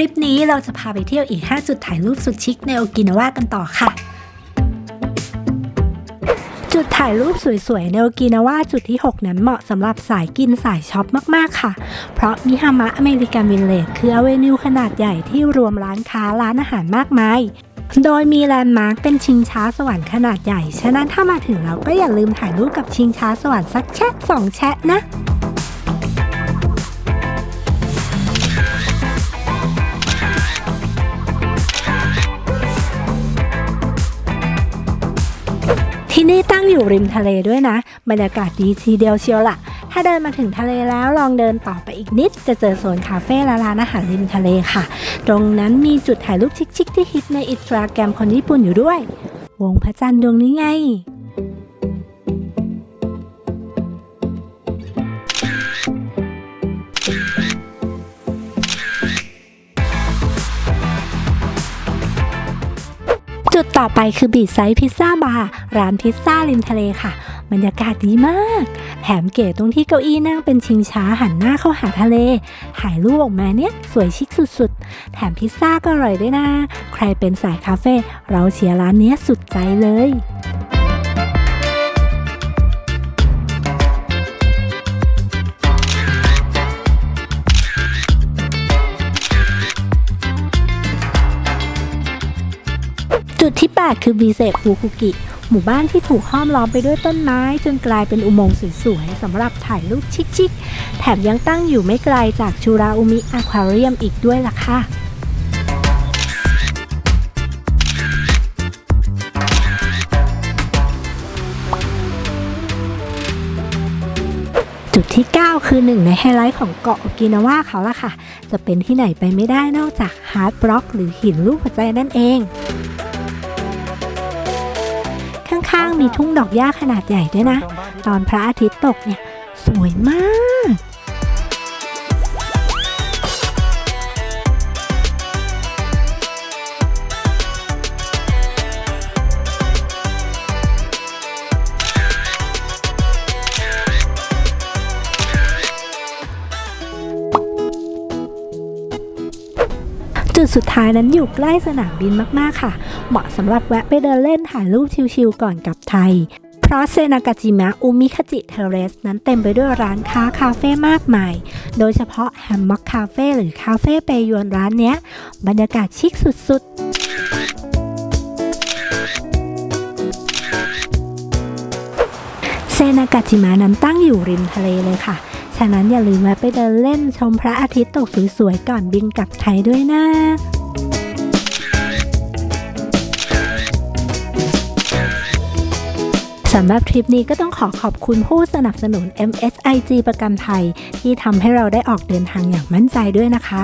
ลิปนี้เราจะพาไปเที่ยวอีก 5 จุดถ่ายรูปสุดชิคในโอกินาวากันต่อค่ะ จุดถ่ายรูปสวยๆในโอกินาวาจุดที่ 6 นั้นเหมาะสำหรับสายกินสายช็อปมากๆค่ะ เพราะมิฮามะอเมริกันวิลเลจคืออเวนิวขนาดใหญ่ที่รวมร้านค้าร้านอาหารมากมายโดยมีแลนด์มาร์คเป็นชิงช้าสวรรค์ขนาดใหญ่ ฉะนั้นถ้ามาถึงเราก็อย่าลืมถ่ายรูปกับชิงช้าสวรรค์สักแชะสองแชะนะ ที่นี่ตั้งอยู่ริมทะเลด้วยนะ บรรยากาศดีทีเดียวเชียวล่ะ ถ้าเดินมาถึงทะเลแล้วลองเดินต่อไปอีกนิด จะเจอโซนคาเฟ่และร้านอาหารริมทะเลค่ะ ตรงนั้นมีจุดถ่ายรูปชิคๆที่ฮิตในอินสตาแกรมคนญี่ปุ่นอยู่ด้วย วงพระจันทร์ดวงนี้ไง จุดต่อไปคือบีทไซส์พิซซ่าบาร์ร้านพิซซ่าริมทะเลค่ะ บรรยากาศดีมาก แถมเก๋ตรงที่เก้าอี้นั่งเป็นชิงช้าหันหน้าเข้าหาทะเล ถ่ายรูปออกมาเนี่ย สวยชิคสุดๆ แถมพิซซ่าก็อร่อยด้วยนะ ใครเป็นสายคาเฟ่เราเชียร์ร้านนี้สุดใจเลย จุดที่ 8 คือบีเซฟูคุกิ หมู่บ้านที่ถูกห้อมล้อมไปด้วยต้นไม้ จนกลายเป็นอุโมงค์สวยๆสำหรับถ่ายรูปชิคๆแถมยังตั้งอยู่ไม่ไกลจากชูราอุมิอควาเรียมอีกด้วยล่ะค่ะ ที่ 9 คือหนึ่งในไฮไลท์ของเกาะโอกินาวาเขาละค่ะ จะเป็นที่ไหนไปไม่ได้นอกจากฮาร์ดบล็อก หรือหินรูปหัวใจนั่นเอง ข้างๆมีทุ่งดอกหญ้าขนาดใหญ่ด้วยนะ ตอนพระอาทิตย์ตกเนี่ย สวยมาก จุดสุดท้ายนั้นอยู่ใกล้สนามบินมากๆค่ะ เหมาะสำหรับแวะไปเดินเล่นถ่ายรูปชิลๆก่อนกลับไทยเพราะเซนากาจิมะอุมิคจิเทเรส นั้นเต็มไปด้วยร้านค้าคาเฟ่มากมาย โดยเฉพาะแฮมม็อกคาเฟ่หรือคาเฟ่เปยวนร้านเนี้ย บรรยากาศชิคสุดๆ เซนากาจิมะนั้นตั้งอยู่ริมทะเลเลยค่ะ ฉะนั้นอย่าลืมแวะไปเดินเล่นชมพระอาทิตย์ตกสวยๆก่อนบินกลับไทยด้วยนะสำหรับทริปนี้ก็ต้องขอขอบคุณผู้สนับสนุน MSIG ประกันภัยที่ทำให้เราได้ออกเดินทางอย่างมั่นใจด้วยนะคะ